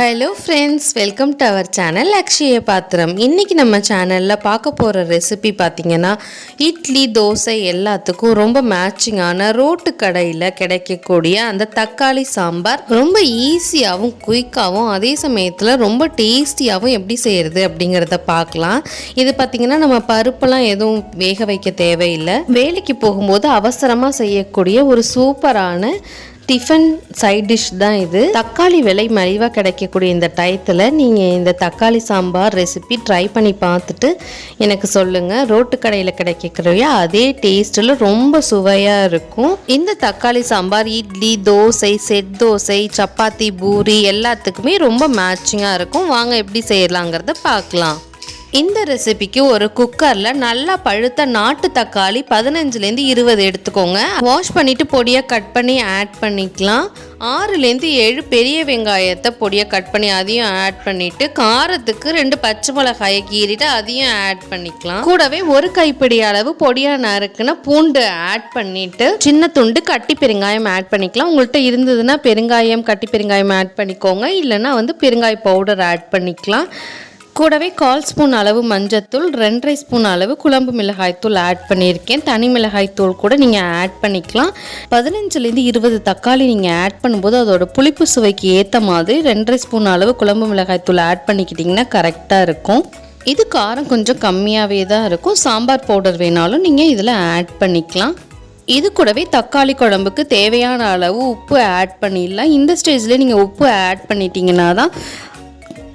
Hello friends welcome to our channel Akshaya Pathiram இன்றைக்கி நம்ம சேனலில் பார்க்க போகிற ரெசிபி பார்த்திங்கன்னா இட்லி தோசை எல்லாத்துக்கும் ரொம்ப மேட்சிங்கான ரோட்டு கடையில் கிடைக்கக்கூடிய அந்த தக்காளி சாம்பார். ரொம்ப ஈஸியாகவும் குயிக்காகவும் அதே சமயத்தில் ரொம்ப டேஸ்டியாகவும் எப்படி செய்கிறது அப்படிங்கிறத பார்க்கலாம். இது பார்த்திங்கன்னா நம்ம பருப்பெல்லாம் எதுவும் வேக வைக்க தேவையில்லை. வேலைக்கு போகும்போது அவசரமாக செய்யக்கூடிய ஒரு சூப்பரான டிஃபன் சைட் டிஷ் தான் இது. தக்காளி விலை மலிவாக கிடைக்கக்கூடிய இந்த டயத்தில் நீங்கள் இந்த தக்காளி சாம்பார் ரெசிபி ட்ரை பண்ணி பார்த்துட்டு எனக்கு சொல்லுங்கள் ரோட்டு கடையில் கிடைக்கக்கூடிய அதே டேஸ்ட்டில் ரொம்ப சுவையாக இருக்கும். இந்த தக்காளி சாம்பார் இட்லி தோசை செட் தோசை சப்பாத்தி பூரி எல்லாத்துக்குமே ரொம்ப மேட்சிங்காக இருக்கும். வாங்க எப்படி செய்யலாங்கிறத பார்க்கலாம். இந்த ரெசிபிக்கு ஒரு குக்கரில் நல்லா பழுத்த நாட்டு தக்காளி பதினஞ்சுலேருந்து இருபது எடுத்துக்கோங்க. வாஷ் பண்ணிவிட்டு பொடியாக கட் பண்ணி ஆட் பண்ணிக்கலாம். ஆறுலேருந்து ஏழு பெரிய வெங்காயத்தை பொடியாக கட் பண்ணி அதையும் ஆட் பண்ணிவிட்டு காரத்துக்கு ரெண்டு பச்சை மிளகாயை கீறிட்டு அதையும் ஆட் பண்ணிக்கலாம். கூடவே ஒரு கைப்பிடி அளவு பொடியாக நறுக்குன்னா பூண்டு ஆட் பண்ணிவிட்டு சின்ன துண்டு கட்டி பெருங்காயம் ஆட் பண்ணிக்கலாம். உங்கள்கிட்ட இருந்ததுன்னா பெருங்காயம் கட்டி பெருங்காயம் ஆட் பண்ணிக்கோங்க. இல்லைன்னா வந்து பெருங்காய பவுடர் ஆட் பண்ணிக்கலாம். கூடவே கால் ஸ்பூன் அளவு மஞ்சத்தூள் ரெண்டரை ஸ்பூன் அளவு குழம்பு மிளகாய்த்தூள் ஆட் பண்ணியிருக்கேன். தனி மிளகாய்த்தூள் கூட நீங்கள் ஆட் பண்ணிக்கலாம். பதினஞ்சுலேருந்து இருபது தக்காளி நீங்கள் ஆட் பண்ணும்போது அதோட புளிப்பு சுவைக்கு ஏற்ற மாதிரி ரெண்டரை ஸ்பூன் அளவு குழம்பு மிளகாய்த்தூள் ஆட் பண்ணிக்கிட்டிங்கன்னா கரெக்டாக இருக்கும். இது காரம் கொஞ்சம் கம்மியாகவே தான் இருக்கும். சாம்பார் பவுடர் வேணாலும் நீங்கள் இதில் ஆட் பண்ணிக்கலாம். இது கூடவே தக்காளி குழம்புக்கு தேவையான அளவு உப்பு ஆட் பண்ணிடலாம். இந்த ஸ்டேஜ்லேயே நீங்கள் உப்பு ஆட் பண்ணிட்டீங்கன்னா தான்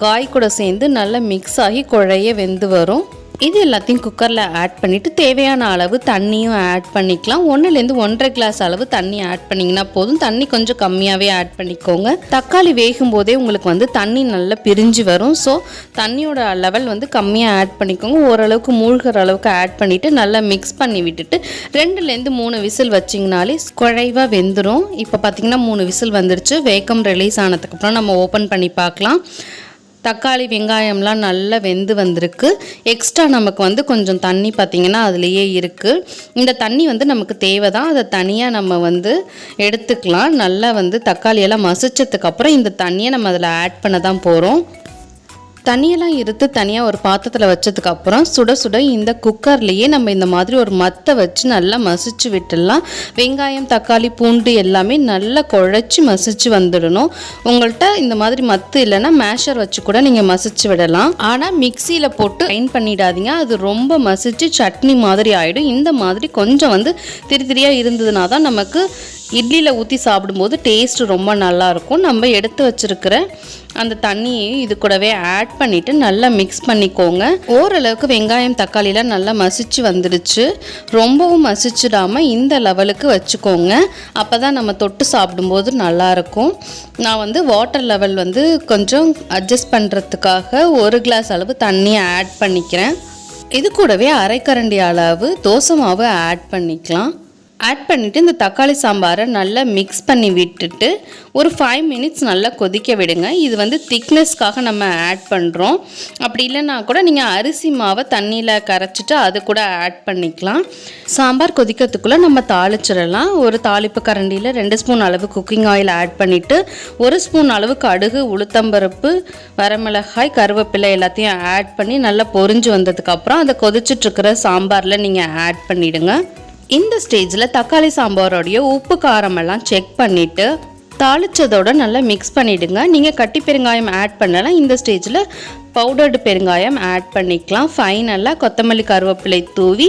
காய் கூட சேர்ந்து நல்லா மிக்ஸ் ஆகி குழைய வெந்து வரும். இது எல்லாத்தையும் குக்கரில் ஆட் பண்ணிவிட்டு தேவையான அளவு தண்ணியும் ஆட் பண்ணிக்கலாம். ஒன்றுலேருந்து ஒன்றரை கிளாஸ் அளவு தண்ணி ஆட் பண்ணிங்கன்னா போதும். தண்ணி கொஞ்சம் கம்மியாகவே ஆட் பண்ணிக்கோங்க. தக்காளி வேகும் போதே உங்களுக்கு வந்து தண்ணி நல்லா பிரிஞ்சு வரும். ஸோ தண்ணியோட லெவல் வந்து கம்மியாக ஆட் பண்ணிக்கோங்க. ஓரளவுக்கு மூழ்கிற அளவுக்கு ஆட் பண்ணிவிட்டு நல்லா மிக்ஸ் பண்ணி விட்டுட்டு ரெண்டுலேருந்து மூணு விசில் வச்சிங்கனாலே குழைவாக வெந்துடும் இப்போ பார்த்திங்கன்னா மூணு விசில் வந்துருச்சு. வேக்கம் ரிலீஸ் ஆனதுக்கப்புறம் நம்ம ஓப்பன் பண்ணி பார்க்கலாம். தக்காளி வெங்காயம்லாம் நல்லா வெந்து வந்திருக்கு. எக்ஸ்ட்ரா நமக்கு வந்து கொஞ்சம் தண்ணி பார்த்திங்கன்னா அதுலேயே இருக்குது இந்த தண்ணி வந்து நமக்கு தேவை தான் அதை தனியாக நம்ம வந்து எடுத்துக்கலாம். நல்லா வந்து தக்காளியெல்லாம் மசிச்சதுக்கப்புறம் இந்த தண்ணியை நம்ம அதில் ஆட் பண்ண தான் போகிறோம் தண்ணியெல்லாம் இருத்து தனியாக ஒரு பாத்திரத்தில் வச்சதுக்கப்புறம் சுட சுட இந்த குக்கர்லேயே நம்ம இந்த மாதிரி ஒரு மத்தை வச்சு நல்லா மசிச்சு விட்டுடலாம். வெங்காயம் தக்காளி பூண்டு எல்லாமே நல்லா குழச்சி மசிச்சு வந்துடணும். உங்கள்கிட்ட இந்த மாதிரி மத்து இல்லைன்னா மேஷர் வச்சு கூட நீங்கள் மசிச்சு விடலாம். ஆனால் மிக்சியில் போட்டு கிரைண்ட் பண்ணிடாதீங்க. அது ரொம்ப மசிச்சு சட்னி மாதிரி ஆகிடும் இந்த மாதிரி கொஞ்சம் வந்து திரி திரியாக இருந்ததுனா தான் நமக்கு இட்லியில் ஊற்றி சாப்பிடும்போது டேஸ்ட் ரொம்ப நல்லாயிருக்கும். நம்ம எடுத்து வச்சுருக்கிற அந்த தண்ணியை இது கூடவே ஆட் பண்ணிவிட்டு நல்லா மிக்ஸ் பண்ணிக்கோங்க. ஓரளவுக்கு வெங்காயம் தக்காளிலாம் நல்லா மசிச்சு வந்துடுச்சு ரொம்பவும் மசிச்சிடாமல் இந்த லெவலுக்கு வச்சுக்கோங்க. அப்போ தான் நம்ம தொட்டு சாப்பிடும்போது நல்லாயிருக்கும். நான் வந்து வாட்டர் லெவல் வந்து கொஞ்சம் அட்ஜஸ்ட் பண்ணுறதுக்காக ஒரு கிளாஸ் அளவு தண்ணியை ஆட் பண்ணிக்கிறேன். இது கூடவே அரைக்கரண்டி அளவு தோசை மாவு ஆட் பண்ணிக்கலாம். ஆட் பண்ணிவிட்டு இந்த தக்காளி சாம்பாரை நல்லா மிக்ஸ் பண்ணி விட்டுட்டு ஒரு ஃபைவ் மினிட்ஸ் நல்லா கொதிக்க விடுங்க. இது வந்து திக்னஸ்க்காக நம்ம ஆட் பண்ணுறோம் அப்படி இல்லைன்னா கூட நீங்கள் அரிசி மாவை தண்ணியில் கரைச்சிட்டு அது கூட ஆட் பண்ணிக்கலாம். சாம்பார் கொதிக்கிறதுக்குள்ளே நம்ம தாளிச்சிடலாம். ஒரு தாளிப்பு கரண்டியில் ரெண்டு ஸ்பூன் அளவு குக்கிங் ஆயில் ஆட் பண்ணிவிட்டு ஒரு ஸ்பூன் அளவு கடுகு உளுத்தம்பருப்பு வரமிளகாய் கருவேப்பிலை எல்லாத்தையும் ஆட் பண்ணி நல்லா பொரிஞ்சு வந்ததுக்கப்புறம் அதை கொதிச்சிட்ருக்கிற சாம்பாரில் நீங்கள் ஆட் பண்ணிவிடுங்க இந்த ஸ்டேஜில் தக்காளி சாம்பாரோடைய உப்பு காரமெல்லாம் செக் பண்ணிவிட்டு தாளிச்சதோட நல்லா மிக்ஸ் பண்ணிவிடுங்க நீங்கள் கட்டி பெருங்காயம் ஆட் பண்ணலாம். இந்த ஸ்டேஜில் பவுடர்டு பெருங்காயம் ஆட் பண்ணிக்கலாம். ஃபைனலாக கொத்தமல்லி கருவேப்பிலை தூவி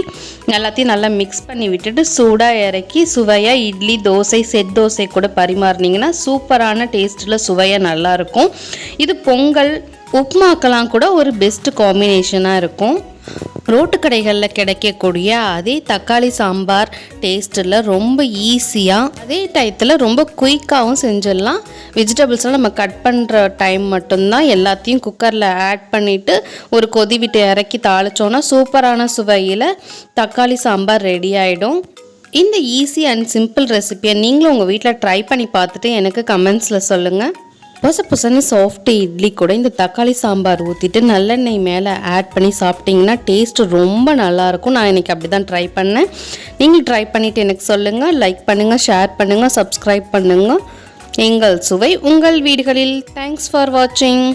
எல்லாத்தையும் நல்லா மிக்ஸ் பண்ணி விட்டுட்டு சூடாக இறக்கி சுவையாக இட்லி தோசை செட் தோசை கூட பரிமாறினீங்கன்னா சூப்பரான டேஸ்ட்டில் சுவையாக நல்லாயிருக்கும் இது பொங்கல் உப்மாக்கெல்லாம் கூட ஒரு பெஸ்ட்டு காம்பினேஷனாக இருக்கும். ரோட்டு கடைகளில் கிடைக்கக்கூடிய அதே தக்காளி சாம்பார் டேஸ்ட்டில் ரொம்ப ஈஸியாக அதே டயத்தில் ரொம்ப குயிக்காகவும் செஞ்சிடலாம். வெஜிடபிள்ஸ்லாம் நம்ம கட் பண்ணுற டைம் மட்டும்தான் எல்லாத்தையும் குக்கரில் ஆட் பண்ணிவிட்டு ஒரு கொதி விட்டு இறக்கி தாளிச்சோன்னா சூப்பரான சுவையில் தக்காளி சாம்பார் ரெடி ஆகிடும் இந்த ஈஸி அண்ட் சிம்பிள் ரெசிபியை நீங்களும் உங்கள் வீட்டில் ட்ரை பண்ணி பார்த்துட்டு எனக்கு கமெண்ட்ஸில் சொல்லுங்கள் புச புசன்னு சாஃப்ட் இட்லி கூட இந்த தக்காளி சாம்பார் ஊற்றிட்டு நல்லெண்ணெய் மேலே ஆட் பண்ணி சாப்பிட்டிங்கன்னா டேஸ்ட் ரொம்ப நல்லாயிருக்கும் நான் இன்றைக்கி அப்படி தான் ட்ரை பண்ணேன். நீங்கள் ட்ரை பண்ணிவிட்டு எனக்கு சொல்லுங்கள் லைக் பண்ணுங்கள் ஷேர் பண்ணுங்கள் சப்ஸ்கிரைப் பண்ணுங்கள் எங்கள் சுவை உங்கள் வீடுகளில். தேங்க்ஸ் ஃபார் வாட்சிங்